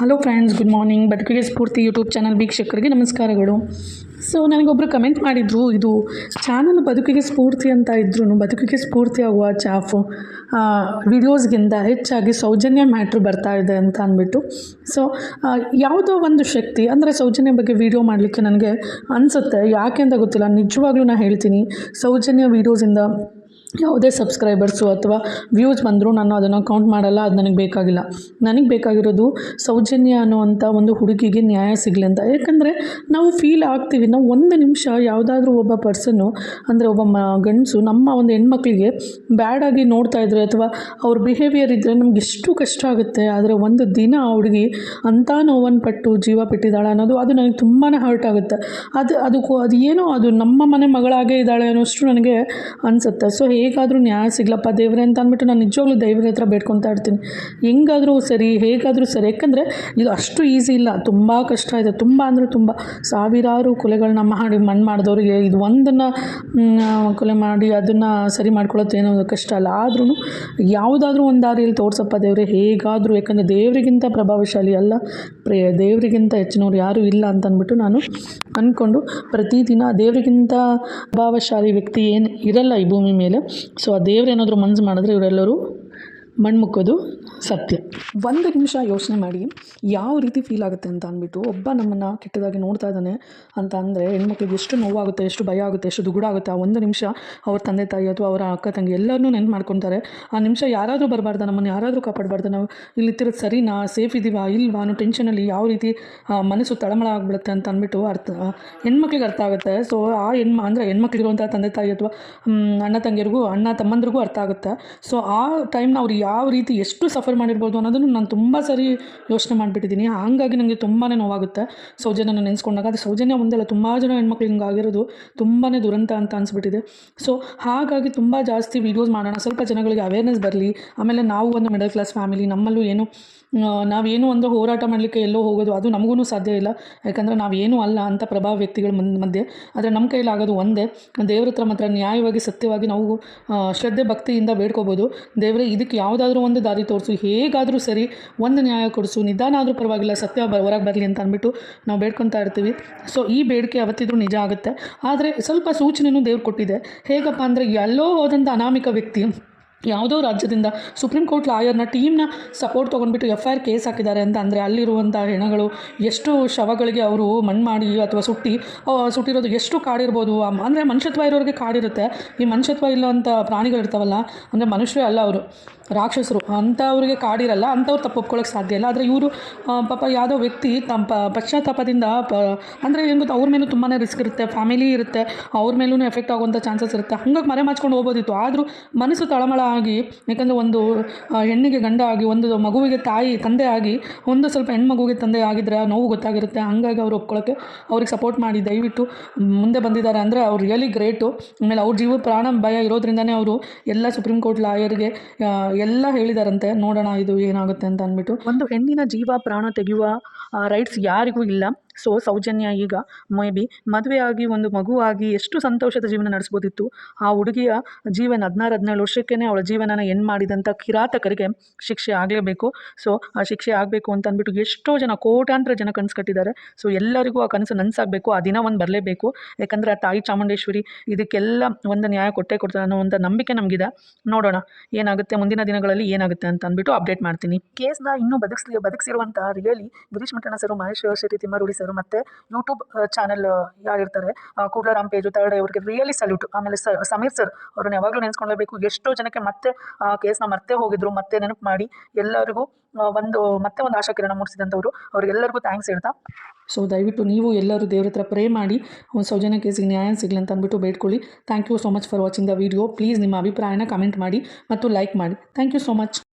Hello friends good morning ಬದುಕಿಗೆ ಸ್ಫೂರ್ತಿ YouTube channel ವೀಕ್ಷಕರಿಗೆ ನಮಸ್ಕಾರಗಳು. ಸೊ ನನಗೊಬ್ಬರು ಕಮೆಂಟ್ ಮಾಡಿದರು, ಇದು ಚಾನಲ್ ಬದುಕಿಗೆ ಸ್ಫೂರ್ತಿ ಅಂತ ಇದ್ರೂ ಬದುಕಿಗೆ ಸ್ಫೂರ್ತಿ ಆಗುವ ಚಾಫು ವಿಡಿಯೋಸ್ಗಿಂತ ಹೆಚ್ಚಾಗಿ ಸೌಜನ್ಯ ಮ್ಯಾಟ್ರ್ ಬರ್ತಾ ಇದೆ ಅಂತ ಅಂದ್ಬಿಟ್ಟು. ಸೊ ಯಾವುದೋ ಒಂದು ಶಕ್ತಿ, ಅಂದರೆ ಸೌಜನ್ಯ ಬಗ್ಗೆ ವಿಡಿಯೋ ಮಾಡಲಿಕ್ಕೆ ನನಗೆ ಅನಿಸುತ್ತೆ. ಯಾಕೆ ಅಂತ ಗೊತ್ತಿಲ್ಲ, ನಿಜವಾಗ್ಲೂ ನಾನು ಹೇಳ್ತೀನಿ, ಸೌಜನ್ಯ ವೀಡಿಯೋಸಿಂದ ಯಾವುದೇ ಸಬ್ಸ್ಕ್ರೈಬರ್ಸು ಅಥವಾ ವ್ಯೂಸ್ ಬಂದರೂ ನಾನು ಅದನ್ನು ಕೌಂಟ್ ಮಾಡಲ್ಲ, ಅದು ನನಗೆ ಬೇಕಾಗಿಲ್ಲ. ನನಗೆ ಬೇಕಾಗಿರೋದು ಸೌಜನ್ಯ ಅನ್ನುವಂಥ ಒಂದು ಹುಡುಗಿಗೆ ನ್ಯಾಯ ಸಿಗಲಿ ಅಂತ. ಯಾಕಂದರೆ ನಾವು ಫೀಲ್ ಆಗ್ತೀವಿ. ನಾವು ಒಂದು ನಿಮಿಷ ಯಾವುದಾದ್ರೂ ಒಬ್ಬ ಪರ್ಸನ್ನು ಅಂದರೆ ಒಬ್ಬ ಮ, ಗಂಡಸು ನಮ್ಮ ಒಂದು ಹೆಣ್ಮಕ್ಳಿಗೆ ಬ್ಯಾಡಾಗಿ ನೋಡ್ತಾ ಇದ್ರೆ ಅಥವಾ ಅವ್ರ ಬಿಹೇವಿಯರ್ ಇದ್ದರೆ ನಮ್ಗೆ ಎಷ್ಟು ಕಷ್ಟ ಆಗುತ್ತೆ. ಆದರೆ ಒಂದು ದಿನ ಆ ಹುಡುಗಿ ಅಂಥ ನೋವನ್ನು ಪಟ್ಟು ಜೀವ ಬಿಟ್ಟಿದ್ದಾಳೆ ಅನ್ನೋದು ಅದು ನನಗೆ ತುಂಬಾ ಹರ್ಟ್ ಆಗುತ್ತೆ. ಅದು ಅದಕ್ಕೂ ಅದು ಏನೋ ಅದು ನಮ್ಮ ಮನೆ ಮಗಳಾಗೇ ಇದ್ದಾಳೆ ಅನ್ನೋಷ್ಟು ನನಗೆ ಅನಿಸುತ್ತೆ. ಸೊ ಹೇಗಾದರೂ ನ್ಯಾಯ ಸಿಗ್ಲಪ್ಪ, ದೇವರೇ ಅಂತ ಅಂದ್ಬಿಟ್ಟು ನಾನು ನಿಜವಾಗ್ಲೂ ದೇವ್ರ ಹತ್ರ ಬೇಡ್ಕೊತಾ ಇರ್ತೀನಿ. ಹೆಂಗಾದರೂ ಸರಿ, ಹೇಗಾದರೂ ಸರಿ, ಯಾಕಂದರೆ ಇದು ಅಷ್ಟು ಈಸಿ ಇಲ್ಲ. ತುಂಬ ಕಷ್ಟ ಇದೆ. ತುಂಬ ಅಂದರೆ ತುಂಬ. ಸಾವಿರಾರು ಕೊಲೆಗಳನ್ನ ಮಾಡಿ, ಮಣ್ಣು ಮಾಡಿದವ್ರಿಗೆ ಇದು ಒಂದನ್ನು ಕೊಲೆ ಮಾಡಿ ಅದನ್ನು ಸರಿ ಮಾಡ್ಕೊಳ್ಳೋದೇನೋ ಕಷ್ಟ ಅಲ್ಲ. ಆದ್ರೂ ಯಾವುದಾದ್ರೂ ಒಂದು ದಾರಿಯಲ್ಲಿ ತೋರ್ಸಪ್ಪ ದೇವ್ರೆ, ಹೇಗಾದರೂ, ಯಾಕಂದರೆ ದೇವರಿಗಿಂತ ಪ್ರಭಾವಶಾಲಿ ಅಲ್ಲ, ಪ್ರೇ, ದೇವರಿಗಿಂತ ಹೆಚ್ಚಿನವ್ರು ಯಾರೂ ಇಲ್ಲ ಅಂತ ಅಂದ್ಬಿಟ್ಟು ನಾನು ಅಂದ್ಕೊಂಡು ಪ್ರತಿದಿನ ದೇವರಿಗಿಂತ ಪ್ರಭಾವಶಾಲಿ ವ್ಯಕ್ತಿ ಏನು ಇರಲ್ಲ ಈ ಭೂಮಿ ಮೇಲೆ. ಸೊ ಆ ದೇವ್ರು ಏನಾದರೂ ಮನ್ಸು ಮಾಡಿದ್ರೆ ಇವರೆಲ್ಲರೂ ಮಣ್ಮುಕ್ಕೋದು ಸತ್ಯ. ಒಂದು ನಿಮಿಷ ಯೋಚನೆ ಮಾಡಿ, ಯಾವ ರೀತಿ ಫೀಲ್ ಆಗುತ್ತೆ ಅಂತ ಅಂದ್ಬಿಟ್ಟು, ಒಬ್ಬ ನಮ್ಮನ್ನು ಕೆಟ್ಟದಾಗಿ ನೋಡ್ತಾ ಇದ್ದಾನೆ ಅಂತ ಅಂದರೆ, ಹೆಣ್ಮಕ್ಳಿಗೆ ಎಷ್ಟು ನೋವಾಗುತ್ತೆ, ಎಷ್ಟು ಭಯ ಆಗುತ್ತೆ, ಎಷ್ಟು ದುಗುಡ ಆಗುತ್ತೆ, ಆ ಒಂದು ನಿಮಿಷ ಅವ್ರ ತಂದೆ, ತಾಯಿ ಅಥವಾ ಅವರ ಅಕ್ಕ, ತಂಗಿ ಎಲ್ಲರನ್ನೂ ನೆನ್ಪು ಮಾಡ್ಕೊತಾರೆ. ಆ ನಿಮಿಷ ಯಾರಾದರೂ ಬರಬಾರ್ದು, ನಮ್ಮನ್ನು ಯಾರಾದರೂ ಕಾಪಾಡಬಾರ್ದು, ನಾವು ಇಲ್ಲಿತ್ತಿರೋದು ಸರಿನಾ ಸೇಫ್ ಇದ್ದೀವಾ ಇಲ್ವಾ ಅನ್ನೋ ಟೆನ್ಷನಲ್ಲಿ ಯಾವ ರೀತಿ ಮನಸ್ಸು ತಳಮಳ ಆಗಿಬಿಡುತ್ತೆ ಅಂತ ಅಂದ್ಬಿಟ್ಟು ಅರ್ಥ ಹೆಣ್ಮಕ್ಳಿಗೆ ಅರ್ಥ ಆಗುತ್ತೆ. ಸೊ ಆ ಹೆಣ್ಮ, ಅಂದರೆ ಹೆಣ್ಮಕ್ಳಿರುವಂಥ ತಂದೆ, ತಾಯಿ ಅಥವಾ ಅಣ್ಣ, ತಂಗಿಯರಿಗೂ, ಅಣ್ಣ, ತಮ್ಮಂದ್ರಿಗೂ ಅರ್ಥ ಆಗುತ್ತೆ. ಸೊ ಆ ಟೈಮ್ನ ಅವ್ರು ಯಾವ ರೀತಿ ಎಷ್ಟು ಸಫರ್ ಮಾಡಿರ್ಬೋದು ಅನ್ನೋದನ್ನು ನಾನು ತುಂಬ ಸರಿ ಯೋಚನೆ ಮಾಡಿಬಿಟ್ಟಿದ್ದೀನಿ. ಹಾಗಾಗಿ ನನಗೆ ತುಂಬಾ ನೋವಾಗುತ್ತೆ. ಸೌಜನ್ಯನ ನೆನೆಸ್ಕೊಂಡಾಗ ಅದು ಸೌಜನ್ಯ ಒಂದಲ್ಲ, ತುಂಬ ಜನ ಹೆಣ್ಮಕ್ಳು ಹಿಂಗಾಗಿರೋದು ತುಂಬಾ ದುರಂತ ಅಂತ ಅನಿಸ್ಬಿಟ್ಟಿದೆ. ಸೊ ಹಾಗಾಗಿ ತುಂಬ ಜಾಸ್ತಿ ವೀಡಿಯೋಸ್ ಮಾಡೋಣ, ಸ್ವಲ್ಪ ಜನಗಳಿಗೆ ಅವೇರ್ನೆಸ್ ಬರಲಿ, ಆಮೇಲೆ ನಾವು ಒಂದು ಮಿಡಲ್ ಕ್ಲಾಸ್ ಫ್ಯಾಮಿಲಿ ನಮ್ಮಲ್ಲೂ ಏನು ನಾವೇನು ಒಂದು ಹೋರಾಟ ಮಾಡಲಿಕ್ಕೆ ಎಲ್ಲೋ ಹೋಗೋದು, ಅದು ನಮಗೂ ಸಾಧ್ಯ ಇಲ್ಲ. ಯಾಕಂದರೆ ನಾವೇನು ಅಲ್ಲ ಅಂತ ಪ್ರಭಾವ ವ್ಯಕ್ತಿಗಳ ಮಧ್ಯೆ. ಆದರೆ ನಮ್ಮ ಕೈಯಲ್ಲಿ ಆಗೋದು ಒಂದೇ, ದೇವ್ರ ಹತ್ರ ಮಾತ್ರ ನ್ಯಾಯವಾಗಿ ಸತ್ಯವಾಗಿ ನಾವು ಶ್ರದ್ಧೆ, ಭಕ್ತಿಯಿಂದ ಬೇಡ್ಕೋಬೋದು. ದೇವರೇ, ಇದಕ್ಕೆ ಯಾವುದಾದ್ರೂ ಒಂದು ದಾರಿ ತೋರಿಸು, ಹೇಗಾದರೂ ಸರಿ ಒಂದು ನ್ಯಾಯ ಕೊಡಿಸು, ನಿಧಾನ ಆದರೂ ಪರವಾಗಿಲ್ಲ, ಸತ್ಯ ಹೊರಗೆ ಬರಲಿ ಅಂತ ಅಂದ್ಬಿಟ್ಟು ನಾವು ಬೇಡ್ಕೊತಾ ಇರ್ತೀವಿ. ಸೊ ಈ ಬೇಡಿಕೆ ಯಾವತ್ತಿದ್ರೂ ನಿಜ ಆಗುತ್ತೆ. ಆದರೆ ಸ್ವಲ್ಪ ಸೂಚನೆಯೂ ದೇವ್ರು ಕೊಟ್ಟಿದೆ. ಹೇಗಪ್ಪ ಅಂದರೆ ಎಲ್ಲೋ ಹೋದಂಥ ಅನಾಮಿಕ ವ್ಯಕ್ತಿ ಯಾವುದೋ ರಾಜ್ಯದಿಂದ ಸುಪ್ರೀಂ ಕೋರ್ಟ್ ಲಾಯರ್ನ ಟೀಮ್ನ ಸಪೋರ್ಟ್ ತೊಗೊಂಡ್ಬಿಟ್ಟು ಎಫ್ ಐ ಆರ್ ಕೇಸ್ ಹಾಕಿದ್ದಾರೆ ಅಂತ ಅಂದರೆ ಅಲ್ಲಿರುವಂಥ ಹೆಣಗಳು ಎಷ್ಟು ಶವಗಳಿಗೆ ಅವರು ಮಣ್ಣು ಮಾಡಿ ಅಥವಾ ಸುಟ್ಟಿ ಸುಟ್ಟಿರೋದು ಎಷ್ಟು ಕಾಡಿರ್ಬೋದು? ಅಂದರೆ ಮನುಷ್ಯತ್ವ ಇರೋರಿಗೆ ಕಾಡಿರುತ್ತೆ. ಈ ಮನುಷ್ಯತ್ವ ಇಲ್ಲವಂಥ ಪ್ರಾಣಿಗಳಿರ್ತಾವಲ್ಲ ಅಂದರೆ ಮನುಷ್ಯರೇ ಅಲ್ಲ ಅವರು, ರಾಕ್ಷಸರು. ಅಂಥವ್ರಿಗೆ ಕಾಡಿರಲ್ಲ, ಅಂಥವ್ರು ತಪ್ಪು ಒಪ್ಕೊಳ್ಳೋಕೆ ಸಾಧ್ಯ ಇಲ್ಲ. ಆದರೆ ಇವರು ಪಾಪ ಯಾವುದೋ ವ್ಯಕ್ತಿ ತಮ್ಮ ಪ, ಪಶ್ಚಾತ್ತಾಪದಿಂದ, ಪ, ಅಂದರೆ ಏನು ಗೊತ್ತಾ, ಅವ್ರ ಮೇಲೂ ತುಂಬಾ ರಿಸ್ಕ್ ಇರುತ್ತೆ, ಫ್ಯಾಮಿಲಿ ಇರುತ್ತೆ, ಅವ್ರ ಮೇಲೂ ಎಫೆಕ್ಟ್ ಆಗುವಂಥ ಚಾನ್ಸಸ್ ಇರುತ್ತೆ. ಹಂಗಾಗಿ ಮರೆ ಮಾಚ್ಕೊಂಡು ಹೋಗ್ಬೋದಿತ್ತು. ಆದರೂ ಮನಸ್ಸು ತಳಮಳ ಆಗಿ ಯಾಕಂದರೆ ಒಂದು ಹೆಣ್ಣಿಗೆ ಗಂಡ ಆಗಿ, ಒಂದು ಮಗುವಿಗೆ ತಾಯಿ, ತಂದೆ ಆಗಿ, ಒಂದು ಸ್ವಲ್ಪ ಹೆಣ್ಮಗುವಿಗೆ ತಂದೆ ಆಗಿದ್ದರೆ ಆ ನೋವು ಗೊತ್ತಾಗಿರುತ್ತೆ. ಹಂಗಾಗಿ ಅವ್ರು ಒಪ್ಕೊಳ್ಳೋಕ್ಕೆ ಅವ್ರಿಗೆ ಸಪೋರ್ಟ್ ಮಾಡಿ, ದಯವಿಟ್ಟು ಮುಂದೆ ಬಂದಿದ್ದಾರೆ ಅಂದರೆ ಅವ್ರು ರಿಯಲಿ ಗ್ರೇಟು ಆಮೇಲೆ ಅವ್ರ ಜೀವ ಪ್ರಾಣ ಭಯ ಇರೋದ್ರಿಂದನೇ ಅವರು ಎಲ್ಲ ಸುಪ್ರೀಂ ಕೋರ್ಟ್ ಲಾಯರ್ಗೆ ಎಲ್ಲ ಹೇಳಿದಾರಂತೆ. ನೋಡೋಣ ಇದು ಏನಾಗುತ್ತೆ ಅಂತ ಅಂದ್ಬಿಟ್ಟು. ಒಂದು ಹೆಣ್ಣಿನ ಜೀವ, ಪ್ರಾಣ ತೆಗೆಯುವ ರೈಟ್ಸ್ ಯಾರಿಗೂ ಇಲ್ಲ. ಸೊ ಸೌಜನ್ಯ. ಈಗ ಮೇ ಬಿ ಮದುವೆಯಾಗಿ ಒಂದು ಮಗುವಾಗಿ ಎಷ್ಟು ಸಂತೋಷದ ಜೀವನ ನಡೆಸ್ಬೋದಿತ್ತು. ಆ ಹುಡುಗಿಯ ಜೀವನ ಹದಿನಾರು, ಹದಿನೇಳು ವರ್ಷಕ್ಕೇ ಅವಳ ಜೀವನನ ಏನು ಮಾಡಿದಂಥ ಕಿರಾತಕರಿಗೆ ಶಿಕ್ಷೆ ಆಗಲೇಬೇಕು. ಸೊ ಆ ಶಿಕ್ಷೆ ಆಗಬೇಕು ಅಂತ ಅಂದ್ಬಿಟ್ಟು ಎಷ್ಟೋ ಜನ ಕೋಟ್ಯಾಂತರ ಜನ ಕನಸು ಕಟ್ಟಿದ್ದಾರೆ. ಸೊ ಎಲ್ಲರಿಗೂ ಆ ಕನಸು ನನಸಾಗಬೇಕು, ಆ ದಿನ ಒಂದು ಬರಲೇಬೇಕು. ಯಾಕಂದರೆ ಆ ತಾಯಿ ಚಾಮುಂಡೇಶ್ವರಿ ಇದಕ್ಕೆಲ್ಲ ಒಂದು ನ್ಯಾಯ ಕೊಟ್ಟೇ ಕೊಡ್ತಾರೆ ಅನ್ನೋ ಒಂದು ನಂಬಿಕೆ ನಮಗಿದೆ. ನೋಡೋಣ, ಏನಾಗುತ್ತೆ? ಮುಂದಿನ ದಿನಗಳಲ್ಲಿ ಏನಾಗುತ್ತೆ ಅಂತ ಅಂದ್ಬಿಟ್ಟು ಅಪ್ಡೇಟ್ ಮಾಡ್ತೀನಿ. ಕೇಸ್ನ ಇನ್ನೂ ಬದುಕಿಸಿ ಬದುಕಿಸಿರುವಂಥ ರಿಯಲಿ ಗಿರೀಶ್ ಮಠಣ ಸರ್ ಮಹೇಶ್ ಶೆಟ್ಟಿ ತಿಮ್ಮರುಡಿ ಸರ್. ಮತ್ತು ಯೂಟ್ಯೂಬ್ ಚಾನಲ್ ಯಾರಿರ್ತಾರೆ ಕೂಡ್ಲರಾಮ್ ಪೇಜು ತರ್ಡ್ ಇವರಿಗೆ ರಿಯಲಿ ಸಲ್ಯೂಟ್ ಆಮೇಲೆ ಸಮೀರ್ ಸರ್ ಅವ್ರನ್ನ ಯಾವಾಗಲೂ ನೆನೆಸ್ಕೊಳ್ಬೇಕು. ಎಷ್ಟೋ ಜನಕ್ಕೆ ಮತ್ತೆ, ಆ, ಕೇಸ್ನ ಮರ್ತೆ ಹೋಗಿದ್ರು, ಮತ್ತೆ ನೆನಪು ಮಾಡಿ ಎಲ್ಲರಿಗೂ ಒಂದು, ಮತ್ತೆ ಒಂದು ಆಶಾಕಿರಣ ಮೂಡಿಸಿದಂಥವ್ರು. ಅವ್ರಿಗೆಲ್ಲರಿಗೂ ಥ್ಯಾಂಕ್ಸ್ ಹೇಳ್ತಾ. ಸೊ ದಯವಿಟ್ಟು ನೀವು ಎಲ್ಲರೂ ದೇವ್ರ ಹತ್ರ ಪ್ರೇ ಮಾಡಿ. ಒಂದು ಸೌಜನ್ಯ ಕೇಸಿಗೆ ನ್ಯಾಯ ಸಿಗಲಿ ಅಂತ ಅಂದ್ಬಿಟ್ಟು ಬೇಡ್ಕೊಳ್ಳಿ. Thank you so much for watching the video please ನಿಮ್ಮ ಅಭಿಪ್ರಾಯನ ಕಮೆಂಟ್ ಮಾಡಿ ಮತ್ತು ಲೈಕ್ ಮಾಡಿ. Thank you so much